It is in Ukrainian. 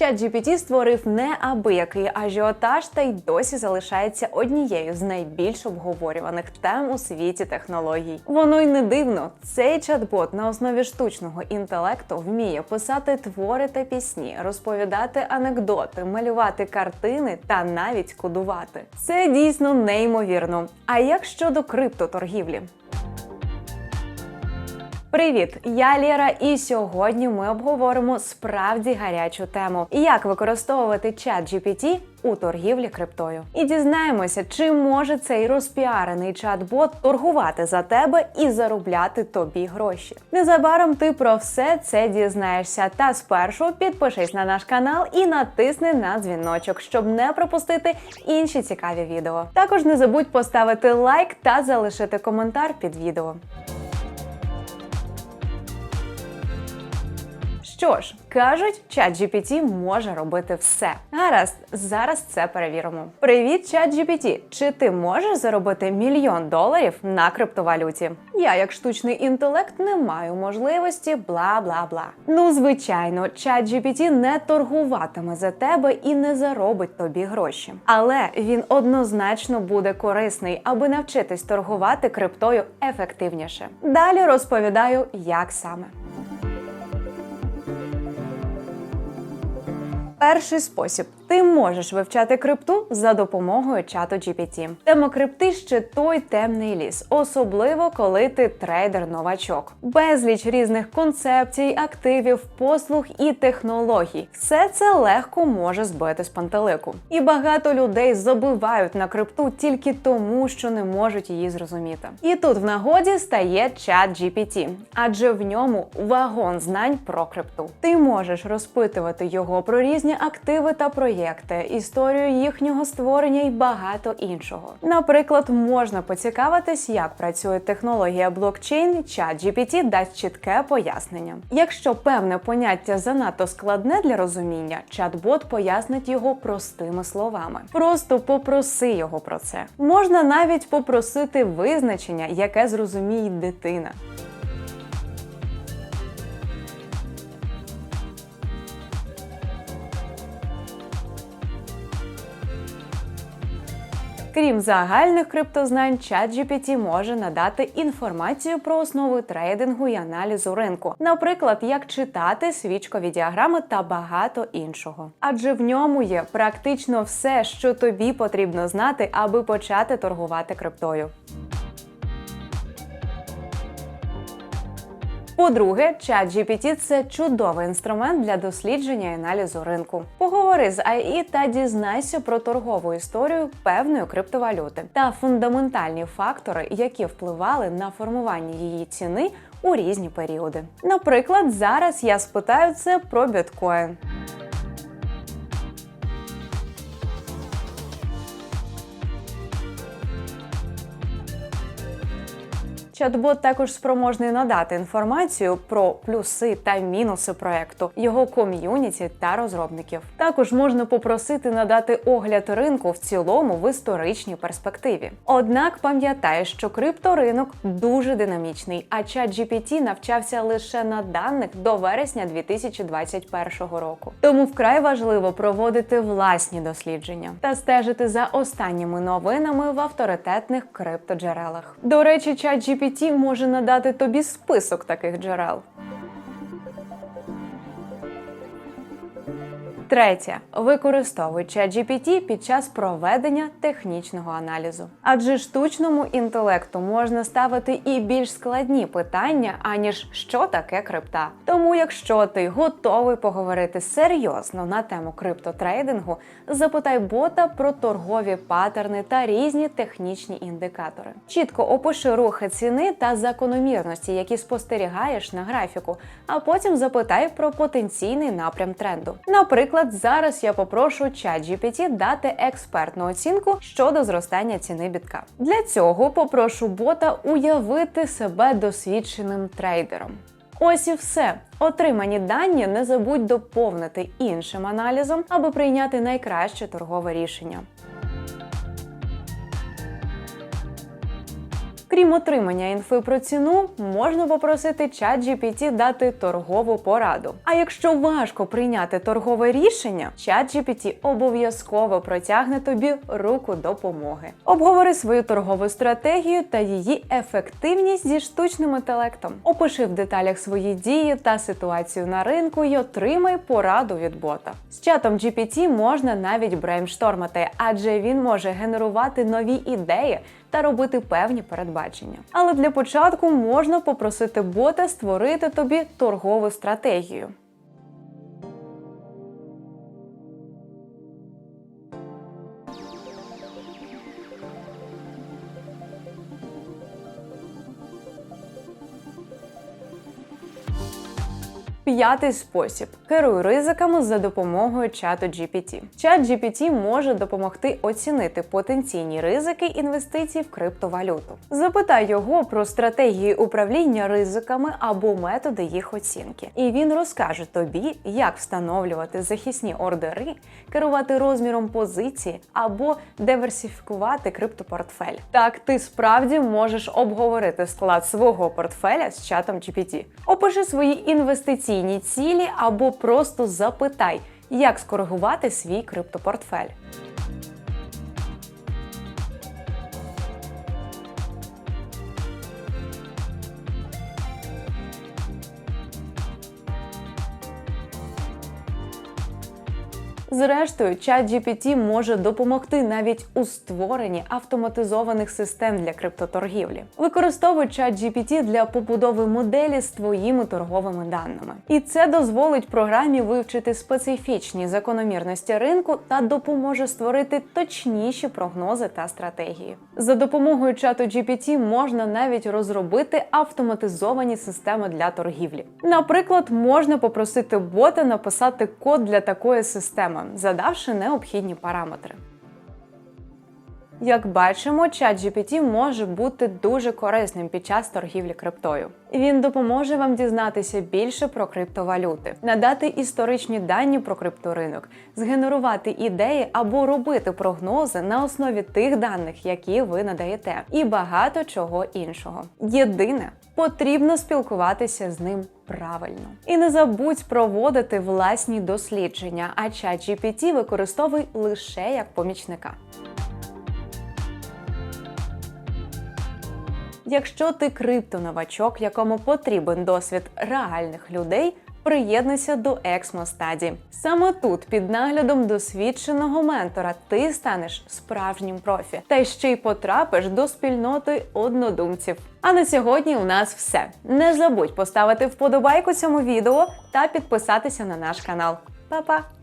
ChatGPT створив неабиякий ажіотаж та й досі залишається однією з найбільш обговорюваних тем у світі технологій. Воно й не дивно. Цей чат-бот на основі штучного інтелекту вміє писати твори та пісні, розповідати анекдоти, малювати картини та навіть кодувати. Це дійсно неймовірно. А як щодо криптоторгівлі? Привіт, я Лєра, і сьогодні ми обговоримо справді гарячу тему: як використовувати чат GPT у торгівлі криптою. І дізнаємося, чи може цей розпіарений чат-бот торгувати за тебе і заробляти тобі гроші. Незабаром ти про все це дізнаєшся. Та спершу підпишись на наш канал і натисни на дзвіночок, щоб не пропустити інші цікаві відео. Також не забудь поставити лайк та залишити коментар під відео. Що ж, кажуть, ChatGPT може робити все. Гаразд, зараз це перевіримо. Привіт, ChatGPT! Чи ти можеш заробити мільйон доларів на криптовалюті? Я, як штучний інтелект, не маю можливості, бла бла бла. Ну, звичайно, ChatGPT не торгуватиме за тебе і не заробить тобі гроші. Але він однозначно буде корисний, аби навчитись торгувати криптою ефективніше. Далі розповідаю, як саме. Перший спосіб: ти можеш вивчати крипту за допомогою чату GPT. Тема крипти ще той темний ліс, особливо коли ти трейдер-новачок. Безліч різних концепцій, активів, послуг і технологій. Все це легко може збити з пантелику. І багато людей забивають на крипту тільки тому, що не можуть її зрозуміти. І тут в нагоді стає чат GPT, адже в ньому вагон знань про крипту. Ти можеш розпитувати його про різні активи та проєкти, історію їхнього створення і багато іншого. Наприклад, можна поцікавитись, як працює технологія блокчейн, чат дасть чітке пояснення. Якщо певне поняття занадто складне для розуміння, чат-бот пояснить його простими словами. Просто попроси його про це. Можна навіть попросити визначення, яке зрозуміє дитина. Крім загальних криптознань, ChatGPT може надати інформацію про основи трейдингу і аналізу ринку, наприклад, як читати свічкові діаграми та багато іншого. Адже в ньому є практично все, що тобі потрібно знати, аби почати торгувати криптою. По-друге, ChatGPT – це чудовий інструмент для дослідження і аналізу ринку. Поговори з AI та дізнайся про торгову історію певної криптовалюти та фундаментальні фактори, які впливали на формування її ціни у різні періоди. Наприклад, зараз я спитаю це про біткоін. Чат-бот також спроможний надати інформацію про плюси та мінуси проекту, його ком'юніті та розробників. Також можна попросити надати огляд ринку в цілому в історичній перспективі. Однак пам'ятай, що крипторинок дуже динамічний, а чат GPT навчався лише на даних до вересня 2021 року. Тому вкрай важливо проводити власні дослідження та стежити за останніми новинами в авторитетних криптоджерелах. До речі, чат GPT GPT може надати тобі список таких джерел. Третє. Використовуй ChatGPT під час проведення технічного аналізу. Адже штучному інтелекту можна ставити і більш складні питання, аніж що таке крипта. Тому, якщо ти готовий поговорити серйозно на тему криптотрейдингу, запитай бота про торгові паттерни та різні технічні індикатори. Чітко опиши рухи ціни та закономірності, які спостерігаєш на графіку, а потім запитай про потенційний напрям тренду. Наприклад. Наприклад, зараз я попрошу ChatGPT дати експертну оцінку щодо зростання ціни бітка. Для цього попрошу бота уявити себе досвідченим трейдером. Ось і все. Отримані дані не забудь доповнити іншим аналізом, аби прийняти найкраще торгове рішення. Крім отримання інфи про ціну, можна попросити ChatGPT дати торгову пораду. А якщо важко прийняти торгове рішення, ChatGPT обов'язково протягне тобі руку допомоги. Обговори свою торгову стратегію та її ефективність зі штучним інтелектом. Опиши в деталях свої дії та ситуацію на ринку і отримай пораду від бота. З чатом GPT можна навіть брейнштормати, адже він може генерувати нові ідеї та робити певні передбачення. Але для початку можна попросити бота створити тобі торгову стратегію. П'ятий спосіб керуй ризиками за допомогою чату GPT. Чат GPT може допомогти оцінити потенційні ризики інвестицій в криптовалюту. Запитай його про стратегії управління ризиками або методи їх оцінки, і він розкаже тобі, як встановлювати захисні ордери, керувати розміром позиції або диверсифікувати криптопортфель. Так, ти справді можеш обговорити склад свого портфеля з чатом GPT. Опиши свої інвестиційні цілі або просто запитай, як скоригувати свій криптопортфель. Зрештою, ChatGPT може допомогти навіть у створенні автоматизованих систем для криптоторгівлі. Використовуй ChatGPT для побудови моделі з твоїми торговими даними. І це дозволить програмі вивчити специфічні закономірності ринку та допоможе створити точніші прогнози та стратегії. За допомогою чату GPT можна навіть розробити автоматизовані системи для торгівлі. Наприклад, можна попросити бота написати код для такої системи задавши необхідні параметри. Як бачимо, ChatGPT може бути дуже корисним під час торгівлі криптою. Він допоможе вам дізнатися більше про криптовалюти, надати історичні дані про крипторинок, згенерувати ідеї або робити прогнози на основі тих даних, які ви надаєте, і багато чого іншого. Єдине, потрібно спілкуватися з ним правильно. І не забудь проводити власні дослідження, а ChatGPT використовуй лише як помічника. Якщо ти криптоновачок, якому потрібен досвід реальних людей, приєднуйся до Ексмостаді. Саме тут, під наглядом досвідченого ментора, ти станеш справжнім профі та ще й потрапиш до спільноти однодумців. А на сьогодні у нас все. Не забудь поставити вподобайку цьому відео та підписатися на наш канал. Па-па!